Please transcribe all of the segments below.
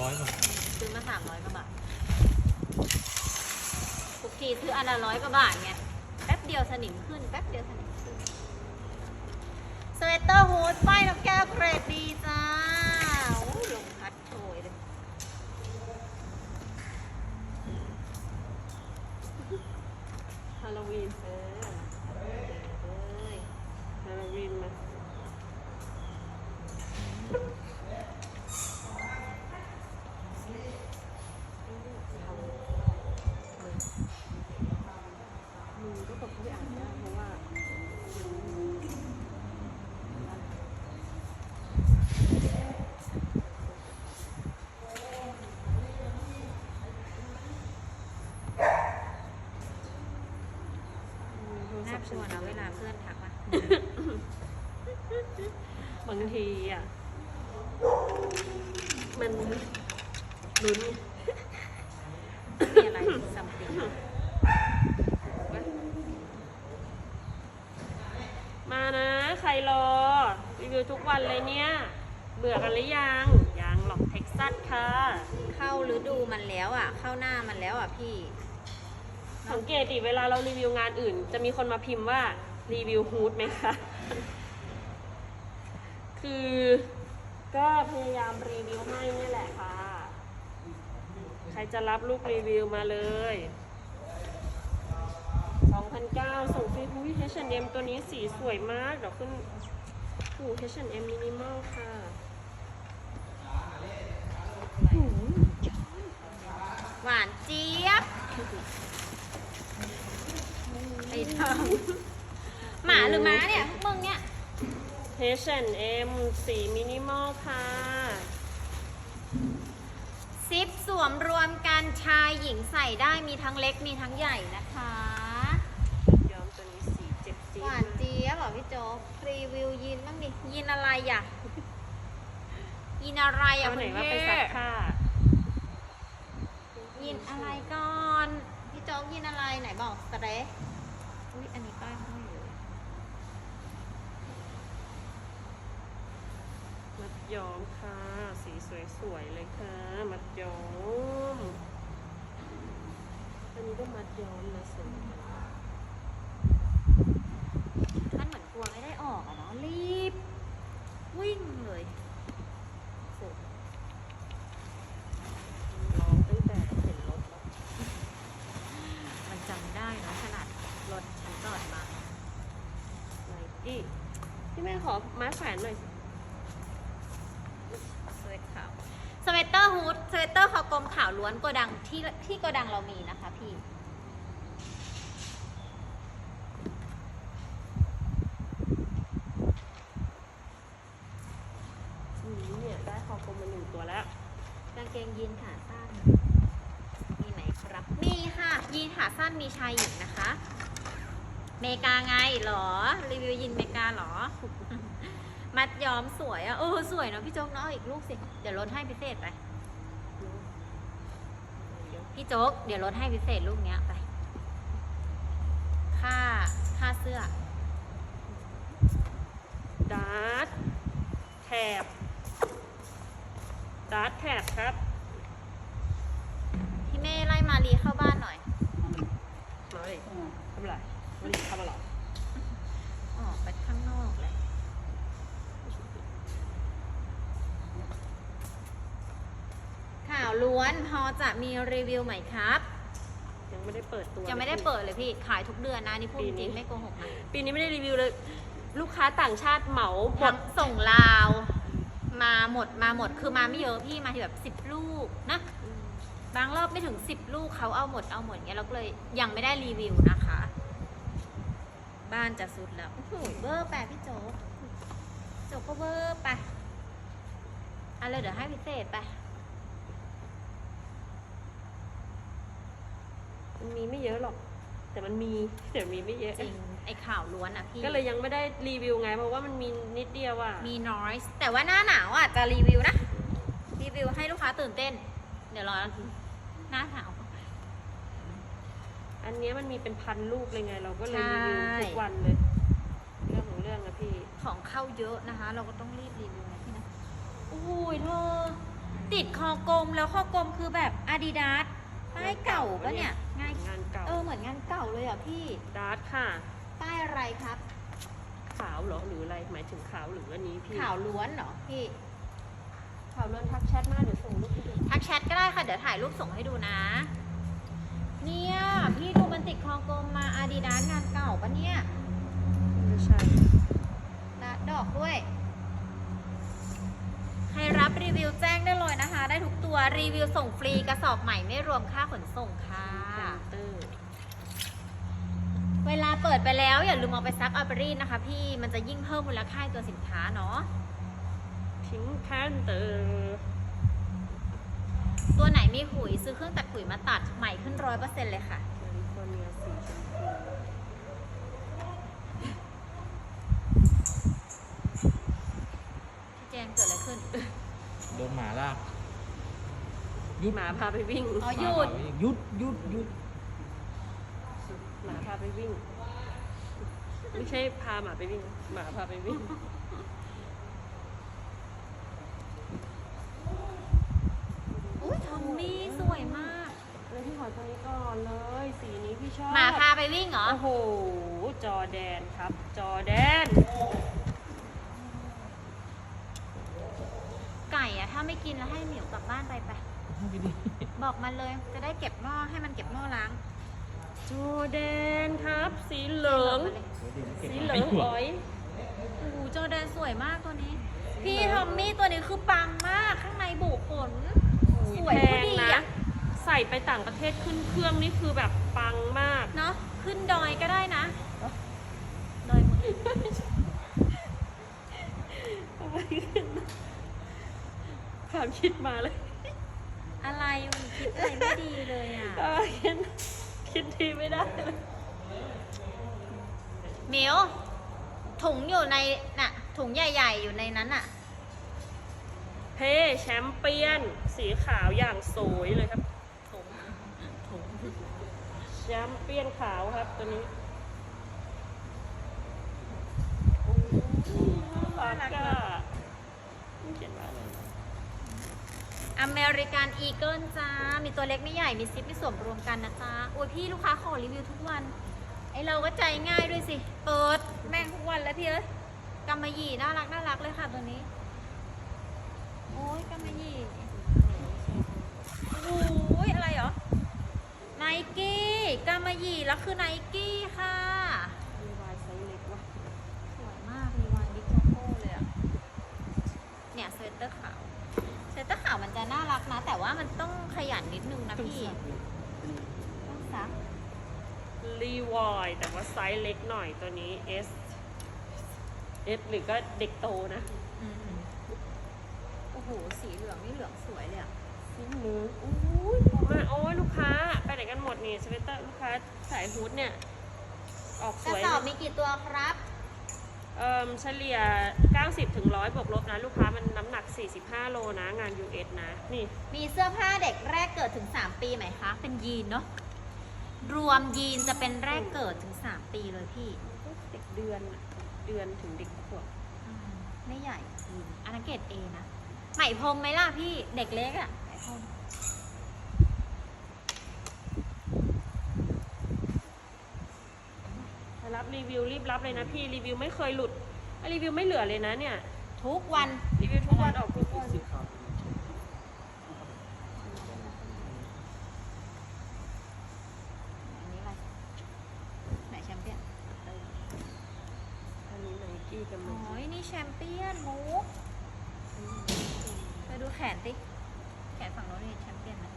ร้อยป่ะซื้อมาสามร้อยกว่าบาททุกทีซื้ออันละร้อยกว่าบาทไง แป๊บเดียวสนิมขึ้น แป๊บเดียวสนิมขึ้น สเวตเตอร์ฮูดป้ายนกแก้วเกรดดีจ้าโอ้ยลมพัดโชยเลย ฮาโลวีนเออเอ้ย ฮาโลวีนมามือก็บอกเขาไปอ่านได้เพราะว่า น่ากลัวนะเวลาเพื่อนทักมา บางทีอะ มันลุ้นมีอะไรซัมติงมานะ ใครรอ รีวิวทุกวันเลยเนี่ย เบื่อกันหรือยัง ยังหรอกเท็กซัสค่ะ เข้าฤดูมันแล้วอะ เข้าหน้ามันแล้วอะพี่ สังเกตดิเวลาเรารีวิวงานอื่น จะมีคนมาพิมพ์ว่ารีวิวฮูดไหมคะ คือก็พยายามรีวิวให้นี่แหละค่ะ ใครจะรับลูกรีวิวมาเลย2,009ส่งฟรีหุ้ย H&M ตัวนี้สีสวยมาก เดี๋ยวขึ้นหู H&M minimal ค่ะหวานเจี๊ยบไอ้ ทองหมาหรือม้าเนี่ยพวกมึงเนี่ย H&M สีมินิมอลค่ะ ซิปสวมรวมกันชายหญิงใส่ได้มีทั้งเล็กมีทั้งใหญ่นะคะ ย้อมตัวนี้สีเจ็บจี๊ดหวานเจี๊ยบเหรอพี่โจ๊กรีวิวยีนบ้างดิยีนอะไรอะยีนอะไรอะเอาไหนคุณว่าไปพี่ซักผ้ายีนอะไรก่อน พี่โจ๊กยีนอะไรไหนบอกสเตรสอุ้ยอันนี้ป้ายห้อยอยู่เลย มัด ย้อมค่ะ สีสวยๆเลยค่ะ มัดย้อม อันนี้ก็มัดย้อมนะสวยมันเหมือนกลัวไม่ได้ออกอะเนาะรีบ วิ่งเลยโอ้ ร้องตั้งแต่เห็นรถแล้ว มันจำได้นะขนาดรถฉันจอดมา ไนกี้พี่แม่ขอไม้แขวนหน่อยสิ สเวตขาวสเวตเตอร์ฮูดสเวตเตอร์คอก ลมขาวล้วนโกดังที่ที่โกดังเรามีนะคะพี่อืมเนี่ยได้คอกลมมาหนึ่งตัวแล้วกางเกงยีนขาสั้นมีไหมครับ มีค่ะ ยีนขาสั้นมีชายหญิงนะคะ เมกาไงเหรอ รีวิวยีนเมกาเหรอ มัดย้อมสวยอะเออ สวยเนอะพี่โจ๊กเนาะเอาอีกลูกสิ เดี๋ยวลดให้พิเศษไป พี่โจ๊ก เดี๋ยวลดให้พิเศษลูกเนี้ยไป ค่า ค่าเสื้อ ดาร์ตแถบดาร์ตแถบครับ พี่เม่ไล่มารีเข้าบ้านหน่อย มาเลยทำอะไรมาดิทำอะไร ออกไปข้างนอกเลยข่าว ล้วนพอจะมีรีวิวไหมครับ ยังไม่ได้เปิดตัวยังไม่ได้เปิดเลยพี่ขายทุกเดือนนะนี่พูดปีจนี้ริงๆไม่โกหกนะปีนี้ไม่ได้รีวิวเลย ลูกค้าต่างชาติเหมาหมทั้ดงส่งลาว มาหมดมาหมดคือมาไม่เยอะพี่มาที่แบบสิบ10ลูกนะบางรอบไม่ถึงสิบลูกเขาเอาหมดเอาหมดเงี้ยเราก็เลยยังไม่ได้รีวิวนะคะ บ้านจะสุดแล้วโอ้โหเบอร์แปดพี่โจ๊กโจ๊กก็เบอร์ไปเอาเลยเดี๋ยวให้พิเศษไป มันมีไม่เยอะหรอก แต่มันมีแต่มีไม่เยอะ จริง ไอ้ข่าวล้วนอะพี่ ก็เลยยังไม่ได้รีวิวไง เพราะว่ามันมีนิดเดียวอะมีน้อย แต่ว่าหน้าหนาวอะจะรีวิวนะ รีวิวให้ลูกค้าตื่นเต้น เดี๋ยวรอ หน้าหนาว อันเนี้ยมันมีเป็นพันลูกเลยไง เราก็เลยใช่รีวิวทุกวันเลย เรื่องของเรื่องนะพี่ ของเข้าเยอะนะคะ เราก็ต้องรีบรีวิวนะพี่นะโอ้ยเธอ ติดคอกลมแล้วคอกลมคือแบบอาดิดาส ป้ายเก่าปะเนี่ยง่ายงานเก่าเออเหมือนงานเก่าเลยอะพี่ดาร์ทค่ะ ป้ายอะไรครับ ขาวเหรอหรืออะไรหมายถึงขาวหรืออันนี้พี่ข่าวล้วนเหรอพี่ขาวเลื่อนทักแชทมาเดี๋ยวส่งรูปให้ดูทักแชทก็ได้ค่ะเดี๋ยวถ่ายรูปส่งให้ดูนะ เนี่ยพี่ดูมันติดคอกลมมาอาดิดาสงานเก่าปะเนี่ยไม่ใช่ดาดอกด้วย ใครรับรีวิวแจ้งได้เลยนะคะ ได้ทุกตัวรีวิวส่งฟรีกระสอบใหม่ไม่รวมค่าขนส่งค่ะเตอร์เวลาเปิดไปแล้วอย่าลืมเอาไปซักอัลเบอรี่นะคะ พี่มันจะยิ่งเพิ่มมูลค่าให้ตัวสินค้าเนาะพิงแพนเตอร์ตัวไหนมีขุยซื้อเครื่องตัดขุยมาตัดใหม่ขึ้นร้อยเปอร์เซ็นต์เลยค่ะแคลิฟอร์เนียสีชมพู พี่เจนเกิดอะไรขึ้น โดนหมาลาก หมาพาไปวิ่งอ๋อหยุดหยุดหยุดหยุดหมาพาไปวิ่ง ไม่ใช่พาหมาไปวิ่ง หมาพาไปวิ่ง อุ้ยทอมมี่สวยมากเลยพี่ขอตัวนี้ก่อนเลย สีนี้พี่ชอบหมาพาไปวิ่งเหรอ โอ้โห จอแดนครับ จอแดน ไก่อะถ้าไม่กินแล้วให้เหมียวกลับบ้านไปไป ให้ไปดิบอกมันเลยจะได้เก็บหม้อให้มันเก็บหม้อล้างจอแดนครับ สีเหลืองบอกมาเลยสีเหลืองอ๋อยโอ้โหจอแดนสวยมากตัวนี้ พี่ทอมมี่ตัวนี้คือปังมากข้างในบุขนสวยแพผู้งดีนะอะใส่ไปต่างประเทศขึ้นเครื่องนี่คือแบบปังมาก เนาะขึ้นดอยก็ได้นะดอยหมดความคิดมาเลย อะไรมันคิดอะไรไม่ดีเลยอะเออคิดคิดทีไม่ได้เลยเหมียวถุงอยู่ในน่ะ ถุงใหญ่ ๆ อยู่ในนั้นอะ เพแชมเปี้ยน สีขาวอย่างสวยเลยครับแชมเปี้ยนขาวครับตัวนี้โอ้ยน่ารักอะเขียนว่าอะไรนะ อเมริกันอีเกิลจ้า มีตัวเล็กไม่ใหญ่ มีซิปมีส่วนรวมกันนะจ้าโอ้ยพี่ลูกค้าขอรีวิวทุกวัน ไอเราก็ใจง่ายด้วยสิ เปิดแม่งทุกวันแล้วพี่เอ้ยกำมะหยี่น่ารักน่ารักเลยค่ะตัวนี้ โอ้ยกำมะหยี่โอ้ยอะไรเหรอ ไนกี้กำมะหยี่แล้วคือไนกี้ค่ะมีวายไซส์เล็กว่ะสวยมากมีวานบิ๊กโลโก้เลยอะเนี่ยสเวตเตอร์ขาวส เวตเตอร์ขาวมันจะน่ารักนะ แต่ว่ามันต้องขยันนิดนึงนะพี่ ต้องซัก รีวายแต่ว่าไซส์เล็กหน่อยตัวนี้ S S หรือก็เด็กโตนะอืมโอ้โห สีเหลืองนี่เหลืองสวยเลยอะสีเหลืองอุ้ยมาโอ้ยลูกค้า ไปไหนกันหมดนี่สเวตเตอร์ลูกค้าสายฮูดเนี่ย ออกสกระวยสอบมีกี่ตัวครับ เอ่มเฉลี่ย 90ถึง100บวกลบนะ ลูกค้ามันน้ำหนัก 45 โลนะ งาน US นะ นี่ มีเสื้อผ้าเด็กแรกเกิดถึง 3 ปีไหมคะ เป็นยีนเนาะ รวมยีนจะเป็นแรกเกิดถึง 3 ปีเลยพี่ เด็กเดือนอะเดือนถึงเด็กขวบอืมไม่ใหญ่ยีนอันนั้นเกรดเอนะ ไหมพรมไหมล่ะพี่ เด็กเล็กอะไหมพรม ถ้า รับรีวิวรีบรับเลยนะพี่รีวิวไม่เคยหลุดอะรีวิวไม่เหลือเลยนะเนี่ย ทุกวัน รีวิวทุกวันออกทุกวันอันนี้อะไรไหนแชมเปี้ยนเอออันนี้ไนกี้กับโอ้มันยนี่แชมเปี้ยนมุกไปดูแขนสิแขนฝั่งโน้นนี่แชมเปี้ยนนะ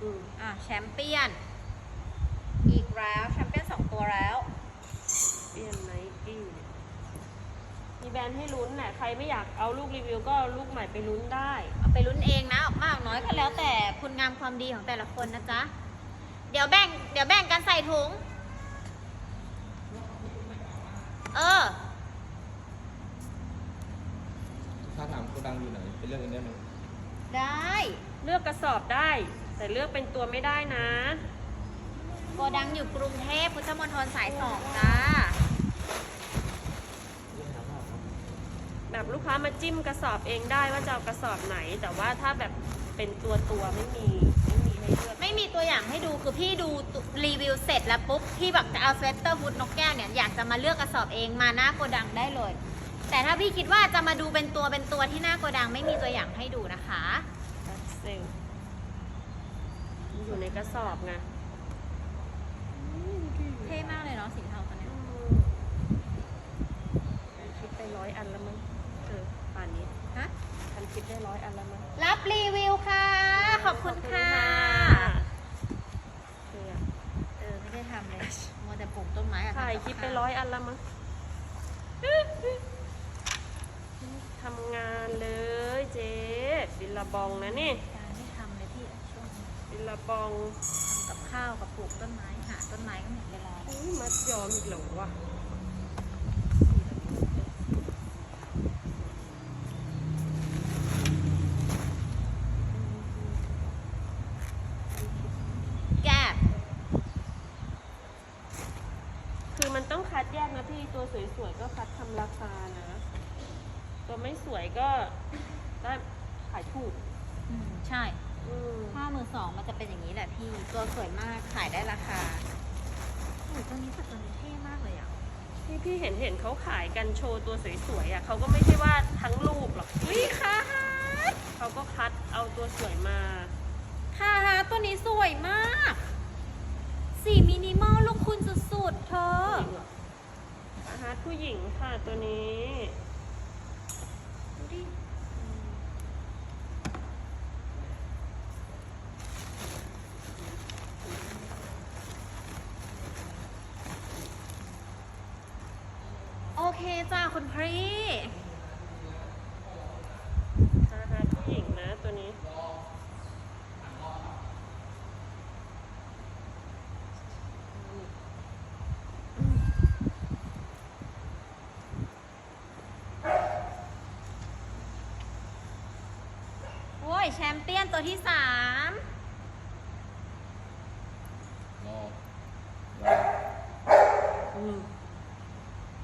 อืมอะแชมเปี้ยน อีกแล้วแชมเปี้ยนสองตัวแล้ว เปลี่ยนไนกี้มี แบรนด์ให้ลุ้นแหละใครไม่อยากเอาลูกรีวิวก็เอาลูกใหม่ไปลุ้นได้ เอาไปลุ้นเองนะออกมากน้อยก็แล้วแต่คุณงามความดีของแต่ละคนนะจ๊ะ เดี๋ยวแบ่ง เดี๋ยวแบ่งกันใส่ถุง เออ ถ้าถามโกดังอยู่ไหนเป็นเรื่องนี้ได้ไหมได้ เลือกกระสอบได้ แต่เลือกเป็นตัวไม่ได้นะ โกดังอยู่กรุงเทพพุทธมณฑลสายสองจ้าเรื่องถามว่า แบบลูกค้ามาจิ้มกระสอบเองได้ว่าจะเอากระสอบไหน แต่ว่าถ้าแบบเป็นตัวตัวๆไม่มีไม่มีให้เลือก ไม่มีตัวอย่างให้ดูคือพี่ดูรีวิวเสร็จแล้วปุ๊บพี่แบบจะเอาสเวตเตอร์ฮูดนกแก้วเนี่ยอยากจะมาเลือกกระสอบเองมาหน้าโกดังได้เลย แต่ถ้าพี่คิดว่าจะมาดูเป็นตัวเป็นตัวที่หน้าโกดังไม่มีตัวอย่างให้ดูนะคะเซลอยู่ในกระสอบไงเท่มากเลยเนาะสีเทาตัวเนี้ยฉันคิดไปร้อยอันแล้วมั้งเออ ป่านนี้ ฮะฉันคิดได้ร้อยอันแล้วมั้งรับรีวิวค่ะ ขอบคุณค่ะโอเคอะเออไม่ได้ทำเลยมัวแต่ปลูกต้นไม้อะถ่ายคลิปไปร้อยอันแล้วมั้งทำงานเลยเจ๊บิลลาบองนะนี่การไม่ทำเลยพี่ช่วงนี้บิลลาบองทำกับข้าวกับปลูกต้นไม้หาต้นไม้ก็หมดเวลาแล้วอุ๊ยมัดยอมอีกเหรอวะ แกบ คือมันต้องคัดแยกนะพี่ตัวสวยๆก็คัดทำราคานะ ตัวไม่สวยก็ได้ขายถูก อืมใช่อืมผ้ามือสองมันจะเป็นอย่างนี้แหละพี่ ตัวสวยมากขายได้ราคาโอ้ยตัวนี้แต่ตัวนี้เท่มากเลยอะ ที่พี่เห็นเห็นเขาขายกันโชว์ตัวสวยๆอะเขาก็ไม่ใช่ว่าทั้งรูปหรอกวิค่ะเขาก็คัดเอาตัวสวยมาค่ะตัวนี้สวยมาก สีมินิมอลลูกคุณสุดๆเธออาหารผู้หญิงค่ะตัวนี้ เคจ้าคุณพรีอาหารผู้หญิงนะตัวนี้ โอ้ย แชมเปี้ยนตัวที่สาม รอ อืม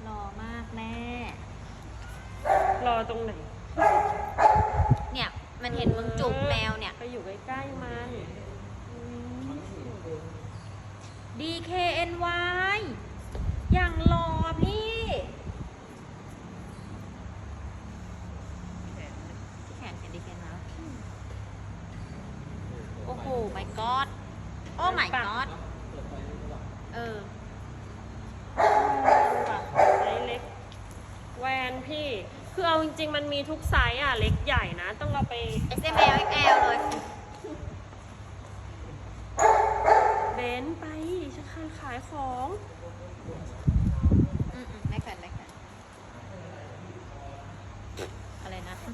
รอมากแม่ รอ ตรงไหนเนี่ย มันเห็นมึงจุกแมวเนี่ย ไปอยู่ใกล้ๆมันอืม DKNY อย่างรอพี่ ที่แขนเห็น DKNY ปะโอ้โห my god โอ้ my god เออ แบบไซส์เล็ก แวนพี่ คือเอาจริงๆ มันมีทุกไซส์อะ เล็กใหญ่นะ ต้องเราไป S M L X L เลยเบนซ์ไปฉันขายขายของอืมๆไม่แขวนไม่แขวนอะไรนะถ้า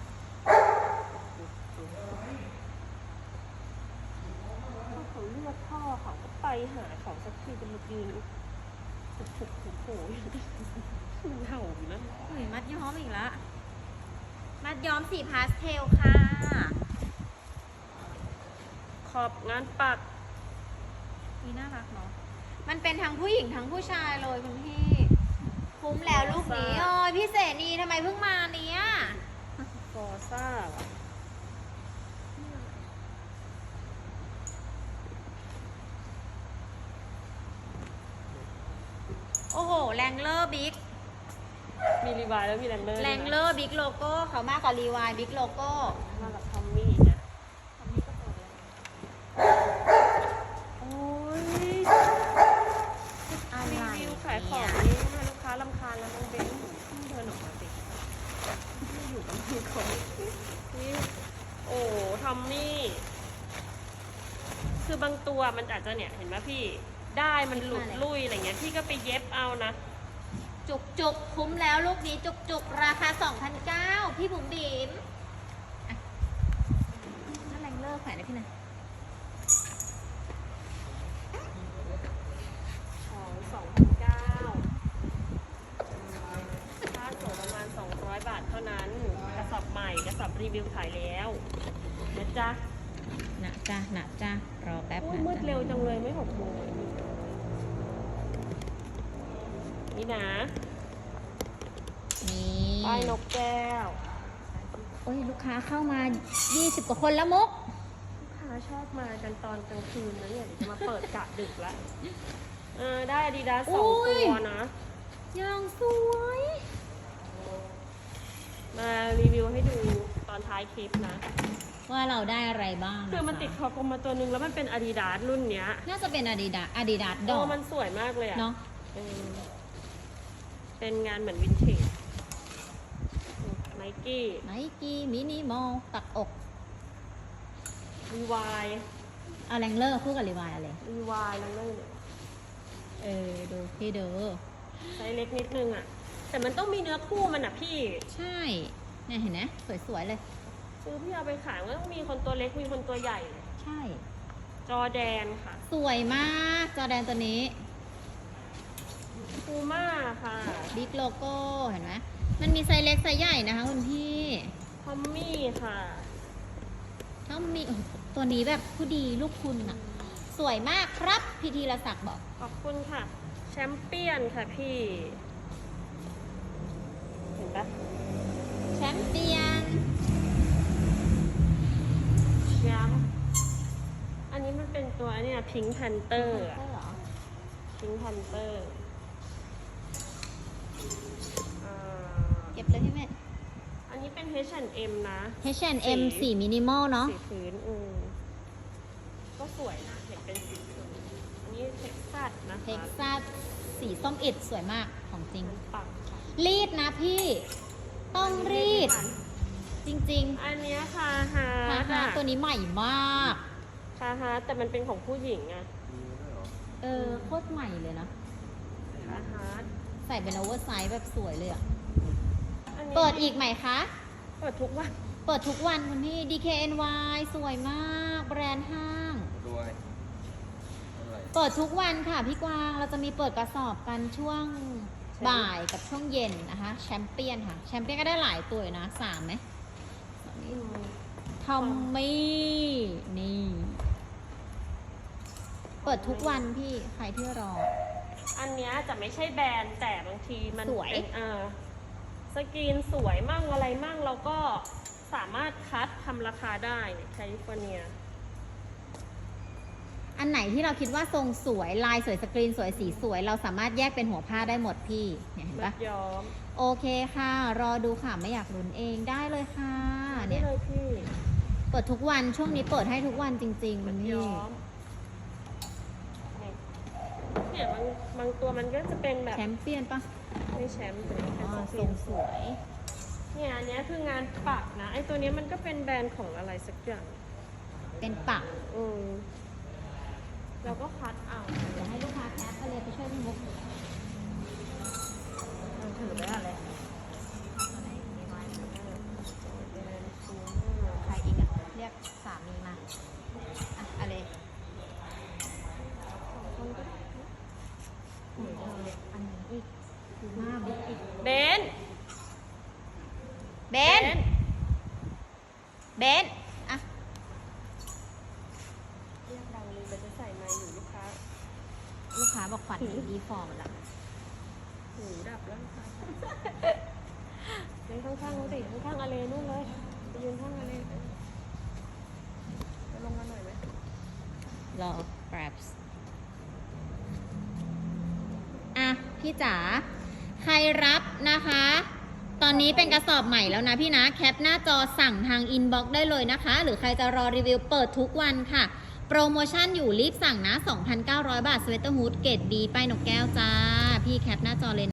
เขาเลือกพ่อเขาก็ไปหาเขาสักทีจะมายืนถูกถูกถูกโผล่อยู่เห่าอยู่นั่นหุยมัดย้อมอีกแล้ว มัดย้อมสีพาสเทลค่ะ ขอบงานปัก นี่น่ารักเนาะ มันเป็นทั้งผู้หญิงทั้งผู้ชายเลยคุณพี่ คุ้มแล้วลูกนี้โอ้ยพี่เสนีทำไมเพิ่งมาเนี้ยฟอซ่าเหรอโอ้โห แรงเลอร์บิ๊ก มีรีวายแล้วมีแรงเลอร์แรงเลอร์บิ๊กโลโก้เขามากกว่ารีวายบิ๊กโลโก้มากับทอมมี่นะโอ้ยอะไรรีวิวขายของเนี่ยนี้ให้ลูกค้าลำคาญแล้วน้องเบนเดินออกมาสิไม่อยู่กับมือคนนี่โอ้ทอมมี่คือบางตัวมันอาจจะเนี่ยเห็นไหมพี่ ได้มันหลุดลุยอะไรเงี้ยพี่ก็ไปเย็บเอานะ จุกจุกคุ้มแล้วลูกนี้จุกจุกราคา2,009พี่บุ๋มบิ๋มอะน่าแรงเลิกแขวนได้พี่หนะ นี่นะ นี่ป้ายนกแก้ว โอ้ยลูกค้าเข้ามา 20 กว่าคนแล้วมุกลูกค้าชอบมากันตอนกลางคืนนะเนี่ยเดี๋ยวจะมาเปิดกะดึกละเออได้ดีดาสองอุ้ยตัวนะ อย่างสวย มารีวิวให้ดูตอนท้ายคลิปนะ ว่าเราได้อะไรบ้างะะคือมันติดคอกลมมาตัวนึงแล้วมันเป็นอาดิดาสรุ่นเนี้ยน่าจะเป็นอาดิดาอาดิดาดดโอ้อกมันสวยมากเลยอะเนาะเออ เป็นงานเหมือนวินเทจไนกี้ไนกี้มินิมอลตักอกรีวายเอาแรงเลอร์คู่กับรีวายอะไรรีวายนั่นเลยเออดูพี่เด้อไซส์เล็กนิดนึงอะแต่มันต้องมีเนื้อคู่มันอะพี่ ใช่เนี่ยเห็นไหมสวยๆเลยคือพี่เอาไปขายมันต้องมีคนตัวเล็กมีคนตัวใหญ่ ใช่ จอแดนค่ะ สวยมาก จอแดนตัวนี้ พูม่าค่ะบิ๊กโลโก้เห็นไหมมันมีไซส์เล็กไซส์ใหญ่นะคะคุณพี่ทอมมี่ค่ะต้องมีโอ้โหตัวนี้แบบผู้ดีลูกคุณอะสวยมากครับพี่ธีรศักดิ์บอก ขอบคุณค่ะ แชมเปี้ยนค่ะพี่ เห็นปะแชมเปี้ยนแชมป์อันนี้มันเป็นตัวเนี่ยพิง k ์ a นเตอร์ใช่เหรอพิง k ์ a นเตอร์ เป็น H&M นะ H&M สีมินิมอลเนาะ สีพื้นอืมก็สวยนะเห็นเป็นสีพื้นอันนี้เท็กซัสนะคะเท็กซัสสีส้มอิดสวยมากของจริง มันปักค่ะรีดนะพี่ ต้องรีด จริงอันเนี้ยคาฮาๆร์ราดคาอะตัวนี้ใหม่มาก คาฮาร์ดแต่มันเป็นของผู้หญิงอะเออโคตรใหม่เลยนะ คาฮาร์ดใส่เป็นโอเวอร์ไซส์แบบสวยเลยอะอันนี้เปิดอีกไหมคะ เปิดทุกวัน เปิดทุกวันคุณพี่ DKNY สวยมาก แบรนด์ห้าง ด้วยอะไรเปิดทุกวันค่ะพี่กวาง เราจะมีเปิดกระสอบกันช่วงบ่ายกับช่วงเย็นนะคะแชมเปี้ยนค่ะ แชมเปี้ยนก็ได้หลายตัวอยู่นะสามไหมอืมทอมมี่นี่ เปิดทุกวันพี่ ใครที่รอ อันเนี้ยจะไม่ใช่แบรนด์แต่บางทีมันสวย เป็นเออ สกรีนสวยมั่งอะไรมั่งเราก็สามารถคัดทำราคาได้แคลิฟอร์เนีย อันไหนที่เราคิดว่าทรงสวยลายสวยสกรีนสวยสีสวย เราสามารถแยกเป็นหัวผ้าได้หมดพี่เนี่ยเห็นมัปะดย้อมโอเคค่ะ รอดูค่ะไม่อยากลุ้นเองได้เลยค่ะนี่เนี่ยเลยพี่เปิดทุกวันช่วงนี้เปิดให้ทุกวันจริงๆมัมันดพี่ย้อมนี่เนี่ยบางบางตัวมันก็จะเป็นแบบแชมเปี้ยนปะ ไม่แชมป์แต่เป็นอ๋อสกทรีรงนสวย เนี่ยอันเนี้ยคืองานปักนะไอตัวเนี้ยมันก็เป็นแบรนด์ของอะไรสักอย่างเป็นปักอืมเราก็คัดเอาเดี๋ยวให้ลูกค้าแคปไปเลยไปช่วยพี่มุกเราถือได้อะไรใครอีกอะเรียกสามีมา อะอะไรอันนี้อีกหน้าบิ๊กอีก เบน เบน เบน อะ เรียกดังเลยแต่จะใส่ไม้อยู่ลูกค้า ลูก ค้าบอกขวัญดีฟอร์มแล้วหูดับแล้วค่ะยืนข้างๆนู้นสิข้างๆอาเลนู่นเลยไปยืนข้างอาเลเออไปลงมาหน่อยไหมรอ perhaps อะ พี่จ๋าใครรับนะคะ ตอนนี้เป็นกระสอบใหม่แล้วนะพี่นะ แคปหน้าจอสั่งทางอินบ็อกซ์ได้เลยนะคะ หรือใครจะรอรีวิวเปิดทุกวันค่ะโป รโมชั่นอยู่รีบสั่งนะ 2,900 บาทสเวตเตอร์ฮูดเกรดบีป้ายนกแก้วจ้า พี่แคปหน้าจอเลย